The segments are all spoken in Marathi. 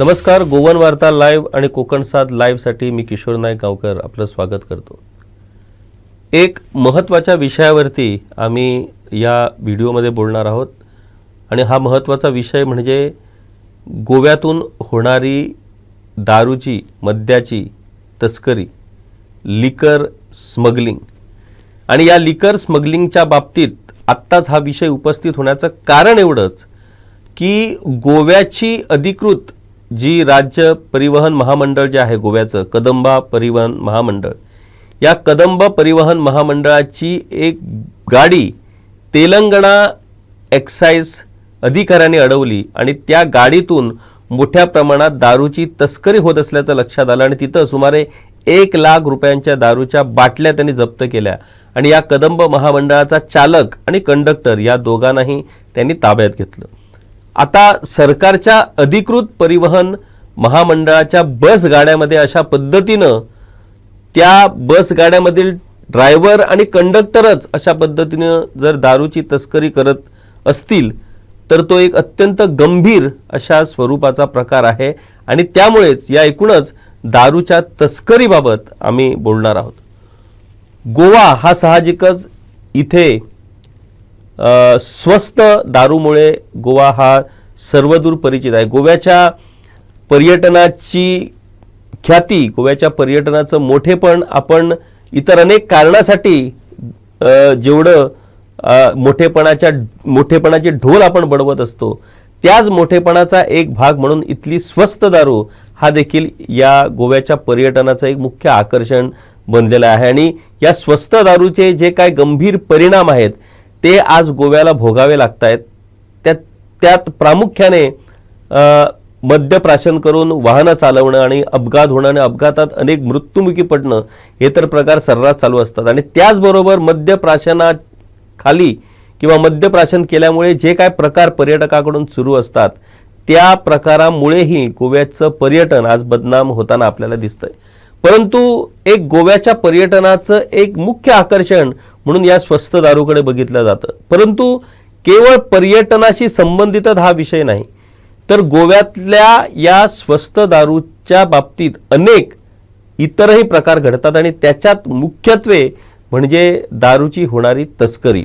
नमस्कार गोवन वार्ता लाईव्ह आणि कोकणसाथ लाईव्हसाठी मी किशोर नाईक गावकर आपलं स्वागत करतो. एक महत्त्वाच्या विषयावरती आम्ही या व्हिडिओमध्ये बोलणार आहोत आणि हा महत्त्वाचा विषय म्हणजे गोव्यातून होणारी दारूची मद्याची तस्करी लिकर स्मगलिंग. आणि या लिकर स्मगलिंगच्या बाबतीत आत्ताच हा विषय उपस्थित होण्याचं कारण एवढंच की गोव्याची अधिकृत जी राज्य परिवहन महामंडळ जे आहे गोव्याचं कदंबा परिवहन महामंडळ. या कदंबा परिवहन महामंडळाची एक गाडी तेलंगणा एक्साईज अधिकाऱ्याने अडवली आणि त्या गाडीतून मोठ्या प्रमाणात दारूची तस्करी होत असल्याचं लक्षात आलं आणि तिथं सुमारे एक लाख रुपयांच्या दारूच्या बाटल्या त्यांनी जप्त केल्या. आणि या कदंब महामंडळाचा चालक आणि कंडक्टर या दोघांनाही त्यांनी ताब्यात घेतलं. आता सरकारच्या अधिकृत परिवहन महामंडळाच्या बस गाड्यामध्ये अशा पद्धतीनं त्या बस गाड्यामधील ड्रायव्हर आणि कंडक्टरच अशा पद्धतीनं जर दारूची तस्करी करत असतील तर तो एक अत्यंत गंभीर अशा स्वरूपाचा प्रकार आहे आणि त्यामुळेच या एकूणच दारूच्या तस्करीबाबत आम्ही बोलणार आहोत. गोवा हा साहजिकच इथे स्वस्त दारूमुळे गोवा हा सर्वदूर परिचित आहे. गोव्याच्या पर्यटनाची ख्याती गोव्याच्या पर्यटनाचं मोठेपण आपण इतर अनेक कारणासाठी जेवढं मोठेपणाच्या मोठेपणाचे ढोल आपण बडवत असतो त्याच मोठेपणाचा एक भाग म्हणून इथली स्वस्त दारू हा देखील या गोव्याच्या पर्यटनाचं एक मुख्य आकर्षण बनलेलं आहे. आणि या स्वस्त दारूचे जे काय गंभीर परिणाम आहेत ते आज गोव्याला भोगावे लागत आहेत त्यात त्यात प्रामुख्याने मद्य प्राशन करून वाहनं चालवणं आणि अपघात होणं आणि अपघातात अनेक मृत्युमुखी पडणं हे तर प्रकार सर्रास चालू असतात. आणि त्याचबरोबर मद्यप्राशनाखाली किंवा मद्यप्राशन केल्यामुळे जे काय प्रकार पर्यटकाकडून सुरू असतात त्या प्रकारामुळेही गोव्याचं पर्यटन आज बदनाम होताना आपल्याला दिसतंय. परंतु एक गोव्याच्या पर्यटनाचं एक मुख्य आकर्षण म्हणून या स्वस्त दारूकडे बघितलं जातं. परंतु केवळ पर्यटनाशी संबंधितच हा विषय नाही. तर गोव्यातल्या या स्वस्त दारूच्या बाबतीत अनेक इतरही प्रकार घडतात आणि त्याच्यात मुख्यत्वे म्हणजे दारूची होणारी तस्करी.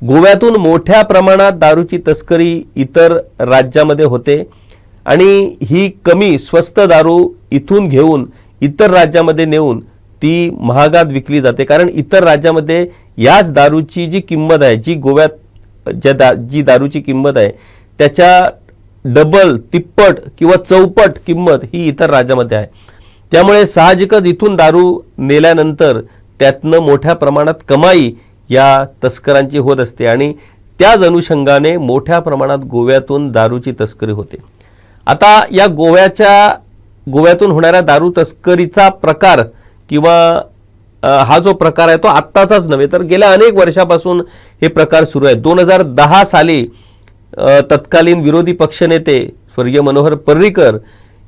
गोव्यातून मोठ्या प्रमाणात दारूची तस्करी इतर राज्यामध्ये होते आणि ही कमी स्वस्त दारू इथून घेऊन इतर राज्यामध्ये नेऊन ती महागात विकली जाते. कारण इतर राज्यामध्ये याच दारूची जी किंमत आहे जी गोव्यात ज्या दा जी दारूची किंमत आहे त्याच्या डबल तिप्पट किंवा चौपट किंमत ही इतर राज्यामध्ये आहे. त्यामुळे साहजिकच इथून दारू नेल्यानंतर त्यातनं मोठ्या प्रमाणात कमाई या तस्करांची होत असते आणि त्याच अनुषंगाने मोठ्या प्रमाणात गोव्यातून दारूची तस्करी होते. आता या गोव्याच्या गोव्यातून होणाऱ्या दारू तस्करीचा प्रकार किंवा हा जो प्रकार आहे तो आत्ताचाच नव्हे तर गेल्या अनेक वर्षापासून हे प्रकार सुरू आहेत. दोन हजार दहा साली तत्कालीन विरोधी पक्षनेते स्वर्गीय मनोहर पर्रीकर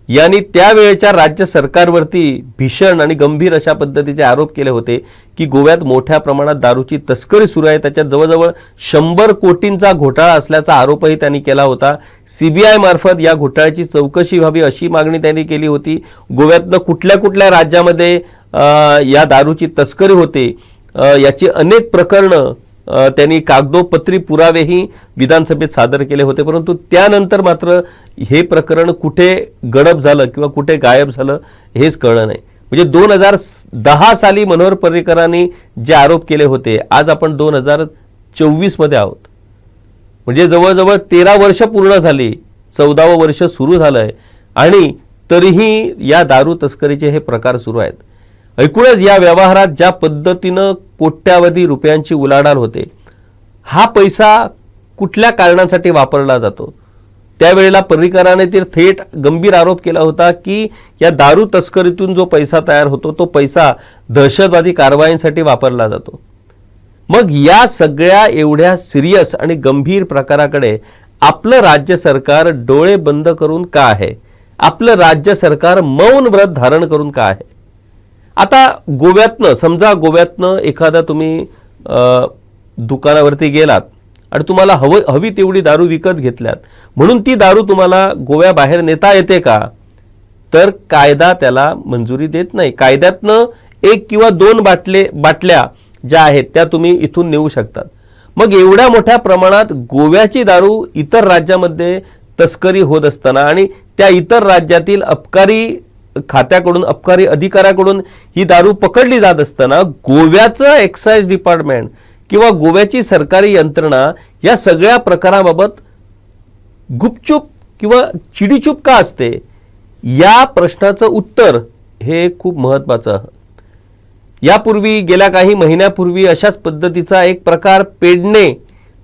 यांनी त्यावेळेच्या राज्य सरकारवरती भीषण आणि गंभीर अशा पद्धतीचे आरोप केले होते की गोव्यात मोठ्या प्रमाणात दारूची तस्करी सुरू आहे. त्याच्यात जवळजवळ शंभर कोटींचा घोटाळा असल्याचा आरोपही त्यांनी केला होता. सीबीआय मार्फत या घोटाळ्याची चौकशी व्हावी अशी मागणी त्यांनी केली होती. गोव्यातनं कुठल्या कुठल्या राज्यामध्ये या दारूची तस्करी होते. याची अनेक प्रकरणं त्यांनी कागदोपत्री पुरावेही विधानसभेत सादर केले होते. परंतु त्यानंतर मात्र हे प्रकरण कुठे गडप झालं किंवा कुठे गायब झालं हेच कळलं नाही. म्हणजे दोन हजार दहा साली मनोहर पर्रिकरांनी जे आरोप केले होते आज आपण दोन हजार चोवीसमध्ये आहोत. म्हणजे जवळजवळ तेरा वर्ष पूर्ण झाली चौदावं वर्ष सुरू झालं आहे आणि तरीही या दारू तस्करीचे हे प्रकार सुरू आहेत. एकूणच या व्यवहारात ज्या पद्धतीनं कोट्यावधी रुपयांची उलाढाल होते. हा पैसा कुठल्या कारणांसाठी वापरला जातो? त्यावेळेला पर्रिकराने ते थेट गंभीर आरोप केला होता की या दारू तस्करीतून जो पैसा तयार होतो तो पैसा दहशतवादी कारवाईंसाठी वापरला जातो. मग या सगळ्या एवढ्या सिरियस आणि गंभीर प्रकाराकडे आपलं राज्य सरकार डोळे बंद करून का आहे? आपलं राज्य सरकार मौन व्रत धारण करून का आहे? आता गोव्यातनं समजा गोव्यातनं एखादा तुम्ही दुकानावरती गेलात आणि तुम्हाला हवं हवी तेवढी दारू विकत घेतल्यात म्हणून ती दारू तुम्हाला गोव्याबाहेर नेता येते का? तर कायदा त्याला मंजुरी देत नाही. कायद्यातनं एक किंवा दोन बाटले बाटल्या ज्या आहेत त्या तुम्ही इथून नेऊ शकतात. मग एवढ्या मोठ्या प्रमाणात गोव्याची दारू इतर राज्यामध्ये तस्करी होत असताना आणि त्या इतर राज्यातील अबकारी खात्याकडून अबकारी अधिकाऱ्याकडून ही दारू पकडली जात असताना गोव्याचं एक्साईज डिपार्टमेंट किंवा गोव्याची सरकारी यंत्रणा या सगळ्या प्रकाराबाबत गुपचूप किंवा चिडीचूप का असते? या प्रश्नाचं उत्तर हे खूप महत्त्वाचं यापूर्वी गेल्या काही महिन्यापूर्वी अशाच पद्धतीचा एक प्रकार पेडणे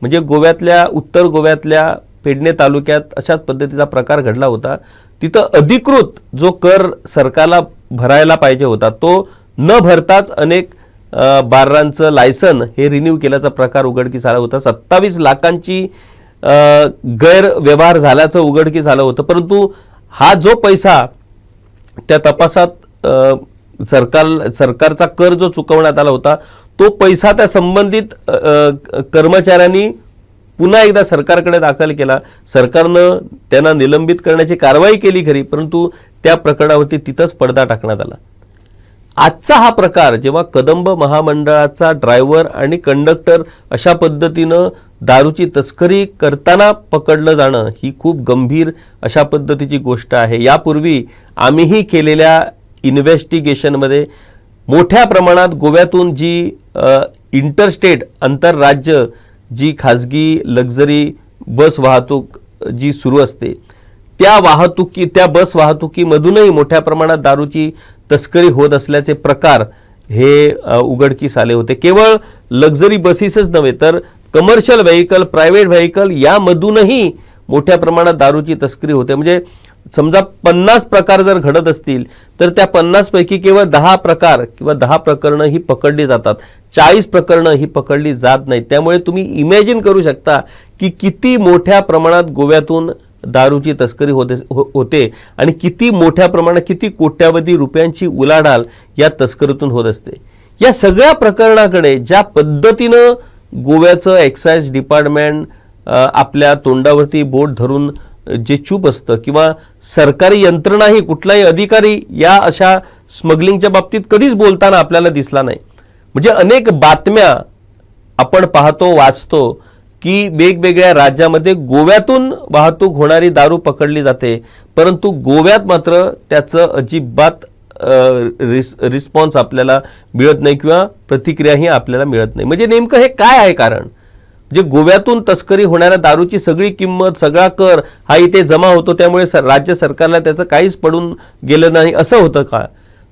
म्हणजे गोव्यातल्या उत्तर गोव्यातल्या पेडणे तालुक्यात अशाच पद्धतीचा प्रकार घडला होता. तिथं अधिकृत जो कर सरकारला भरायला पाहिजे होता तो न भरताच अनेक बारांचं बार्रांचं लायसन हे रिन्यू केल्याचा प्रकार उघडकीस आला होता. सत्तावीस लाखांची गैरव्यवहार झाल्याचं उघडकीस आलं होतं. परंतु हा जो पैसा त्या तपासात सरकार सरकारचा कर जो चुकवण्यात आला होता तो पैसा त्या संबंधित कर्मचाऱ्यांनी पुन्हा एकदा सरकारकडे दाखल केला. सरकारनं त्यांना निलंबित करण्याची कारवाई केली खरी परंतु त्या प्रकरणावरती तिथंच पडदा टाकण्यात आला. आजचा हा प्रकार जेव्हा कदंब महामंडळाचा ड्रायव्हर आणि कंडक्टर अशा पद्धतीनं दारूची तस्करी करताना पकडलं जाणं ही खूप गंभीर अशा पद्धतीची गोष्ट आहे. यापूर्वी आम्हीही केलेल्या इन्व्हेस्टिगेशनमध्ये मोठ्या प्रमाणात गोव्यातून जी इंटरस्टेट आंतरराज्य जी खाजगी लक्झरी बस वाहतूक जी सुरू असते त्या वाहतुकी त्या बस वाहतुकीमधूनही मोठ्या प्रमाणात दारूची तस्करी होत असल्याचे प्रकार हे उघडकीस आले होते. केवळ लक्झरी बसेसच नव्हे तर कमर्शियल व्हेकल प्रायव्हेट व्हेकल यामधूनही मोठ्या प्रमाणात दारूची तस्करी होते. म्हणजे समजा पन्नास प्रकार जर घडत असतील तर त्या पन्नासपैकी केवळ दहा प्रकार किंवा दहा प्रकरणं ही पकडली जातात. चाळीस प्रकरणं ही पकडली जात नाहीत. त्यामुळे तुम्ही इमॅजिन करू शकता की किती मोठ्या प्रमाणात गोव्यातून दारूची तस्करी होते हो- होते आणि किती मोठ्या प्रमाणात किती कोट्यावधी रुपयांची उलाढाल या तस्करीतून होत असते. या सगळ्या प्रकरणाकडे ज्या पद्धतीनं गोव्याचं एक्साईज डिपार्टमेंट आपल्या तोंडावरती बोट धरून जे चूप असतं किंवा सरकारी यंत्रणाही कुठलाही अधिकारी या अशा स्मगलिंगच्या बाबतीत कधीच बोलताना आपल्याला दिसला नाही. म्हणजे अनेक बातम्या आपण पाहतो वाचतो की वेगवेगळ्या राज्यामध्ये गोव्यातून वाहतूक होणारी दारू पकडली जाते परंतु गोव्यात मात्र त्याचं अजिबात रिस रिस्पॉन्स आपल्याला मिळत नाही किंवा प्रतिक्रियाही आपल्याला मिळत नाही. म्हणजे नेमकं हे काय आहे कारण? जे गोव्यातून तस्करी होणाऱ्या दारूची सगळी किंमत सगळा कर हा इथे जमा होतो. त्यामुळे स- राज्य सरकारला त्याचं काहीच पडून गेलं नाही. असं होतं का?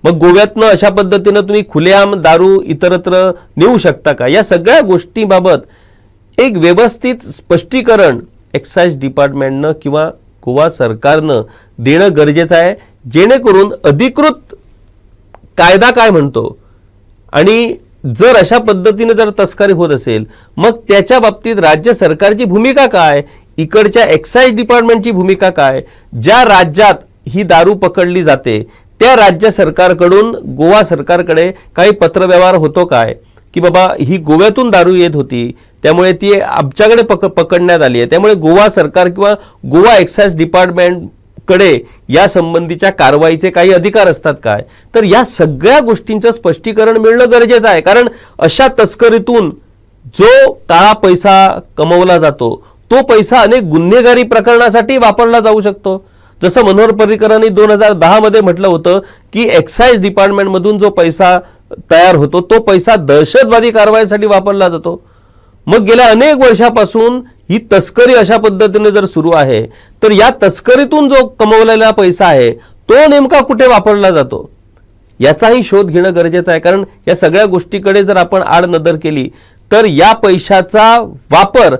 मग गोव्यातनं अशा पद्धतीनं तुम्ही खुलेआम दारू इतरत्र नेऊ शकता का? या सगळ्या गोष्टीबाबत एक व्यवस्थित स्पष्टीकरण एक्साईज डिपार्टमेंटनं किंवा गोवा सरकारनं देणं गरजेचं आहे जेणेकरून अधिकृत कायदा काय म्हणतो? आणि जर अशा पद्धतीने जर तस्करी होत असेल मग त्याच्या बाबतीत राज्य सरकारची भूमिका काय? इकडच्या एक्साईज डिपार्टमेंटची भूमिका काय? ज्या राज्यात ही दारू पकडली जाते त्या राज्य सरकारकडून गोवा सरकारकडे काही पत्रव्यवहार होतो काय? की बाबा ही गोव्यातून दारू येत होती त्यामुळे ती आमच्याकडे पक पकडण्यात आली आहे. त्यामुळे गोवा सरकार किंवा गोवा एक्साईज डिपार्टमेंट कडे या संबंधीच्या कारवाईचे काही अधिकार असतात काय? तर या सगळ्या गोष्टींचं स्पष्टीकरण मिळणं गरजेचं आहे. कारण अशा तस्करीतून जो काळा पैसा कमवला जातो तो पैसा अनेक गुन्हेगारी प्रकरणासाठी वापरला जाऊ शकतो. जसं मनोहर पर्रिकरांनी दोन हजार दहामध्ये म्हटलं होतं की एक्साईज डिपार्टमेंटमधून जो पैसा तयार होतो तो पैसा दहशतवादी कारवाईसाठी वापरला जातो. मग गेल्या अनेक वर्षापासून ही तस्करी अशा पद्धतीने जर सुरू आहे तर या तस्करीतून जो कमवलेला पैसा आहे तो नेमका कुठे वापरला जातो? याचाही शोध घेणं गरजेचं आहे कारण या सगळ्या गोष्टीकडे जर आपण आड नजर केली तर या पैशाचा वापर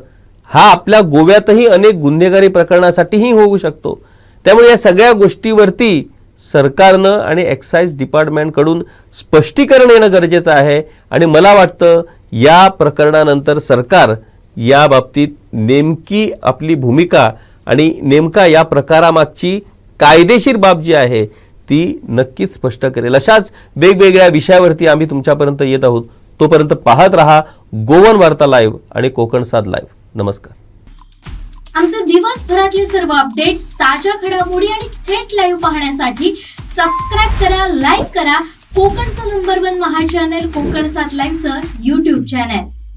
हा आपल्या गोव्यातही अनेक गुन्हेगारी प्रकरणासाठीही होऊ शकतो. त्यामुळे या सगळ्या गोष्टीवरती सरकारनं आणि एक्साईज डिपार्टमेंटकडून स्पष्टीकरण येणं गरजेचं आहे. आणि मला वाटतं या प्रकरणानंतर सरकार या बाबतीत नेमकी आपली भूमिका आणि नेमका या प्रकारामागची कायदेशीर बाब जी आहे ती नक्कीच स्पष्ट करेल. अशाच वेगवेगळ्या विषयावरती आम्ही तुमच्यापर्यंत येत आहोत. तोपर्यंत पाहत रहा गोवन वार्ता लाईव्ह आणि कोकण साध लाईव्ह. नमस्कार. आमचे दिवसभरातले सर्व अपडेट्स ताज्या घडामोडी आणि थेट लाईव्ह पाहण्यासाठी सबस्क्राईब करा लाईक करा कोकणचं नंबर वन महा चॅनल कोकण सात लाईव्हचं युट्यूब चॅनल